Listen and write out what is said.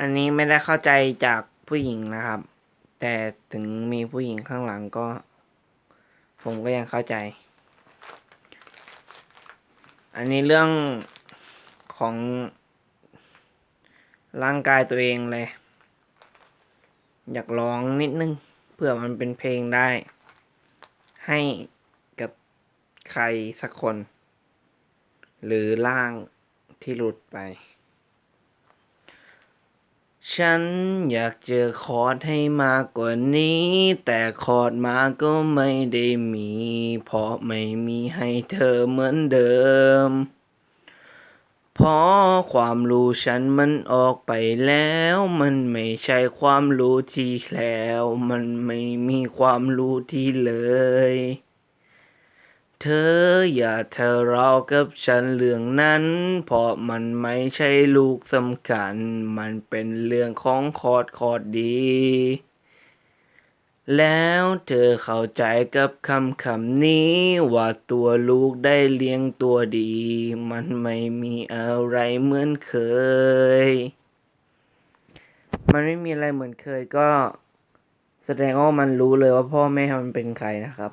อันนี้ไม่ได้เข้าใจจากผู้หญิงนะครับ แต่ถึงมีผู้หญิงข้างหลังก็ ผมก็ยังเข้าใจ อันนี้เรื่องของร่างกายตัวเองเลย อยากร้องนิดนึงเพื่อมันเป็นเพลงได้ ให้กับใครสักคน หรือร่างที่หลุดไป ฉันอยากเจอคอร์ดให้มากกว่านี้ แต่คอร์ดมาก็ไม่ได้มี เพราะไม่มีให้เธอเหมือนเดิม เพราะความรู้ฉันมันออกไปแล้ว มันไม่ใช่ความรู้ที่แล้ว มันไม่มีความรู้ที่เลย เธออย่าเธอเรากับฉันเรื่องนั้น เพราะมันไม่ใช่ลูกสำคัญ มันเป็นเรื่องของคอร์ดคอร์ดดี แล้วเธอเข้าใจกับคำคำนี้ ว่าตัวลูกได้เลี้ยงตัวดี มันไม่มีอะไรเหมือนเคย มันไม่มีอะไรเหมือนเคยก็ แสดงว่ามันรู้เลยว่าพ่อแม่มันเป็นใครนะครับ